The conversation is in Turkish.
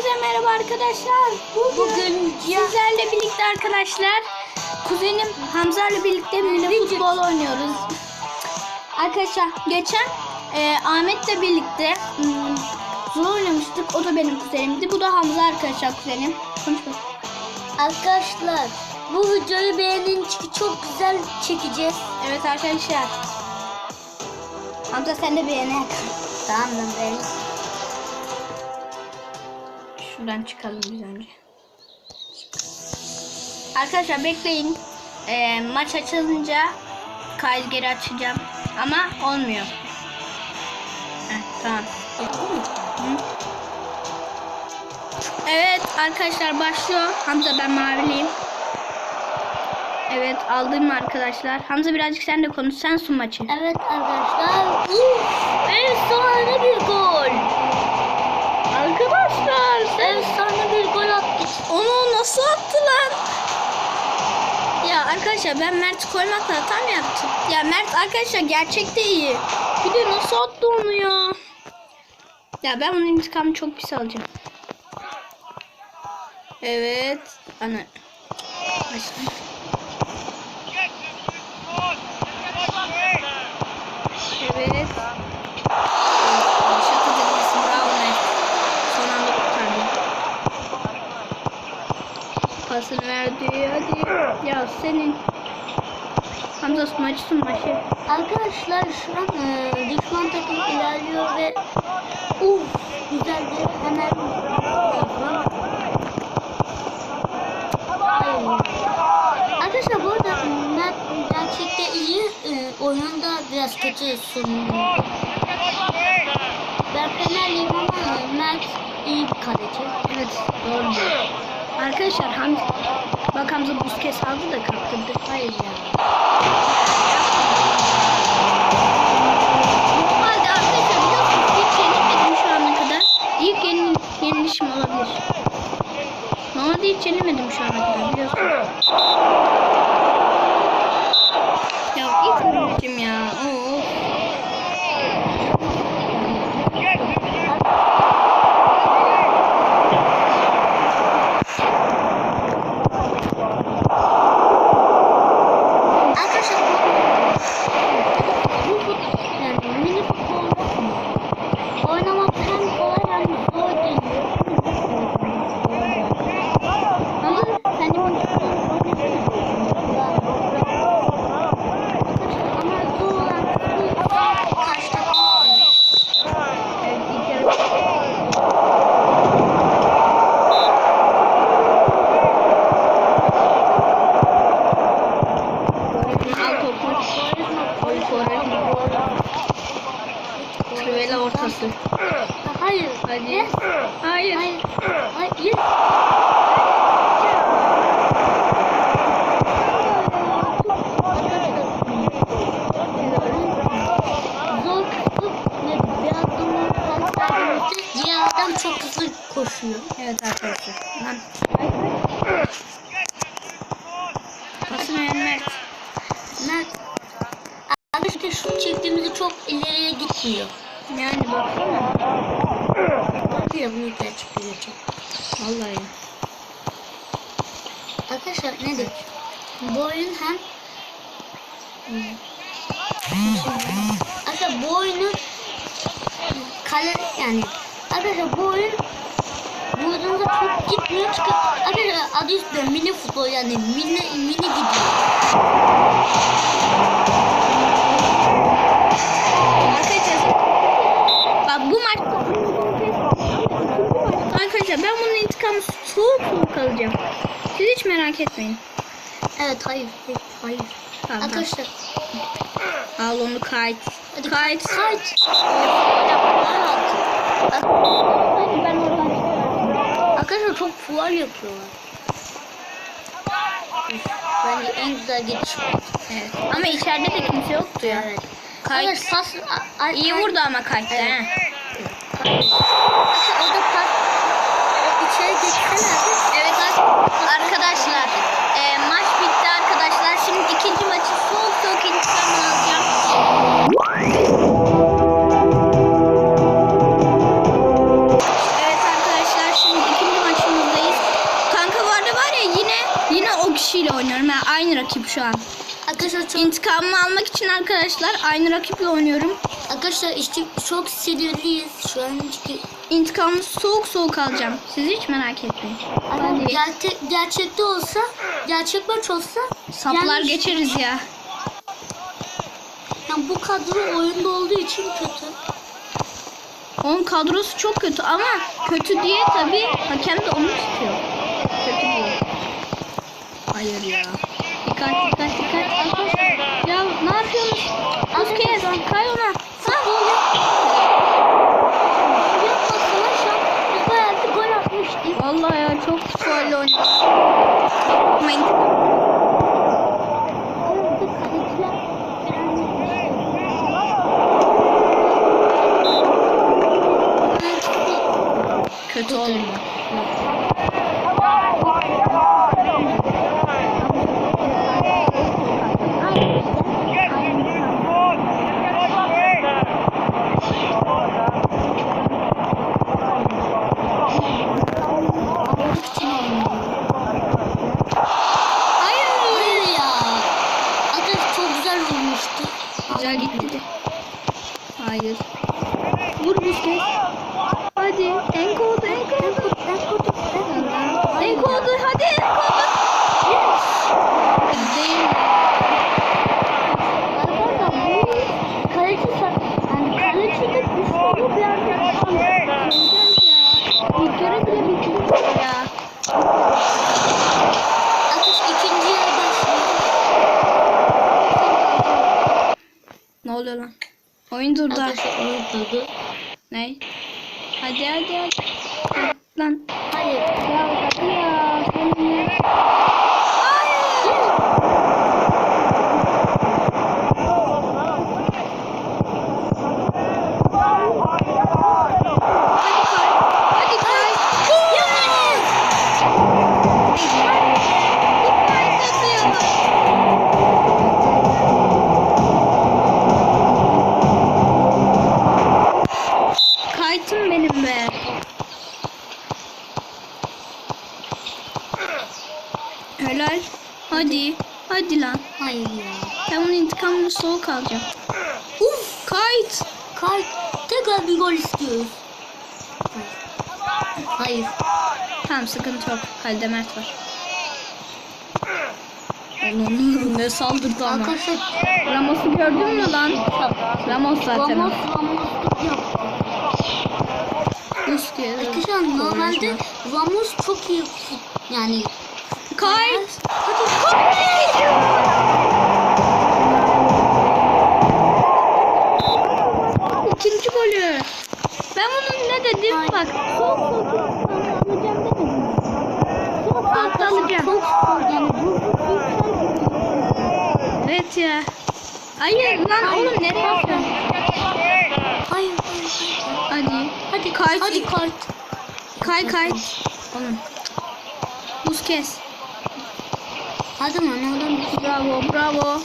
Hepinize merhaba arkadaşlar. Bugün, sizlerle birlikte arkadaşlar kuzenim Hamza ile birlikte mini futbol oynuyoruz. Arkadaşlar geçen e, Ahmet'le birlikte hmm, Zula oynamıştık. O da benim kuzenimdi. Bu da Hamza arkadaşlar kuzenim. Konuş bakayım. Arkadaşlar bu videoyu beğenin çünkü çok güzel çekeceğiz. Evet arkadaşlar. Hamza sen de beğenek. Tamam ben beğen. Şuradan çıkalım biz önce. Arkadaşlar bekleyin. Ee, maç açılınca kaydı geri açacağım. Ama olmuyor. Heh, tamam. Evet arkadaşlar başlıyor. Hamza ben maviliyim. Evet aldım arkadaşlar. Hamza birazcık sen de konuş. Sen sun maçı. Evet arkadaşlar. Uf, efsane bir gol. Arkadaşlar Efsane bir gol attık. Onu nasıl attı lan? Ya arkadaşlar ben Mert koymakla hata mı yaptım? Ya Mert arkadaşlar gerçekte iyi. Bir de nasıl attı onu ya? Ya ben bunun intikamını çok pis alacağım. Evet. Ana. Başla. Evet. Pasını verdi. Hadi. Ya senin. Hamza maçı sun maçı. Arkadaşlar şu an e, düşman takım ilerliyor ve uf güzel bir hemen. Arkadaşlar bu arada Mert gerçekte iyi e, oyunda biraz kötü sundu. Ben Fenerliyim ama Mert iyi bir kaleci. Evet doğru diyor. Arkadaşlar Hamza bak Hamza Busquets aldı da kaptırdı. Hayır ya. Normalde arkadaşlar biliyorsunuz hiç yenilmedim şu ana kadar. İlk yenil yenilişim olabilir. Normalde hiç yenilmedim şu ana kadar biliyorsunuz. Ya ilk yenilişim ya. Of. Arkadaşlar bu fut- yani mini futbol oynamak hem kolay hem zor geliyor. Ama sen de mini futbol oynasana. Ama zor olan bu karşı Evet, ilk yarı- Al topu. Gol Quaresma. Trivela ortası. Hayır. Hadi. Yes. Hayır. Hayır. Hayır. Zor kısmı ve bir adamın transferlemesi diğer adam çok hızlı koşuyor. Evet arkadaşlar. Lan. Pasını ver Mert. Mert Arkadaşlar şut çektiğimizde çok ileriye gitmiyor. Yani baksana. Bakıyor bunu gerçekten çok. Vallahi. Arkadaşlar ne dedik? Bu oyun hem Arkadaşlar bu oyunu kale yani arkadaşlar bu oyun oyunda çok gitmiyor çünkü arkadaşlar adı üstünde mini futbol yani mini mini gidiyor. Merak etmeyin. Evet hayır hayır. Tamam, Arkadaşlar tamam. Al onu kayıt. hadi Kayıt. kayıt. Arkadaşlar çok fuar yapıyorlar. Bence en güzel bu. Evet. Ama içeride de kimse yoktu ya. Evet. Kayıt. Evet, pas, a- a- İyi vurdu ama kayıtta. Evet. ha. Arkadaşlar orada pas içeri geçsene. Evet arkadaşlar Yani aynı rakip şu an. Arkadaşlar çok, İntikamımı almak için arkadaşlar aynı rakiple oynuyorum. arkadaşlar işte çok sinirliyiz şu an çünkü İntikamımı soğuk soğuk alacağım. Siz hiç merak etmeyin. Gerçek, gerçekte olsa gerçek maç olsa Saplar yani- geçeriz ya. Yani bu kadro oyunda olduğu için kötü. Onun kadrosu çok kötü ama kötü diye tabii hakem de onu tutuyor. Kötü diye. Hayır ya. Dikkat dikkat dikkat. Arkadaşlar. Ya ne yapıyorsunuz? Busquets kay ona. Futbol yap- yapmasına şu an bu hayatı gol atmıştı. Vallahi ya çok faul oynuyor. Ama intikam. Ama bu kaleciler Kötü oldu. Hayır. Hayır ya. Arkadaş çok güzel olmuştu. Güzel gitti de. Hayır. Vur Busquets. Hadi. Enkodu enkodu. Enkodu hadi enkodu. Değil. Arkadaşlar bu kaleci sa- yani kaleci de düşüyor bir anda Söyleyeceğim ya. İlk yarı bile bitirdi ya. Arkadaş ikinci yarı başlıyor. Ne oluyor lan? Oyun durdu. Arkadaşlar oyun durdu. Ne? Hadi hadi hadi. Lan. Hadi ya. Kaytım benim be. Helal. Hadi. Hadi lan. Hayır ya. Ben bunun intikamını soğuk alacağım. Uf, kayıt. Kay tekrar bir gol istiyoruz. Hayır. Tamam sıkıntı yok. Kalede Mert var. Ne saldırdı ama. Arkadaşlar Ramos'u gördün mü lan? Ramos zaten. Ramos Ramos yok. Üst diye. Arkadaşlar normalde Ramos çok iyi yani Kayıt. İkinci golü. Ben bunun ne dedim bak. Soğuk soğuk alacağım demedim. Soğuk soğuk alacağım. çok spor yani bu Evet ya. Hayır lan oğlum nereye yapıyorsun? Hayır. Hadi. Hadi Kay. Hadi kayıt. Kay kay. Oğlum. Buz kes. Hadi lan oradan bir Bravo bravo.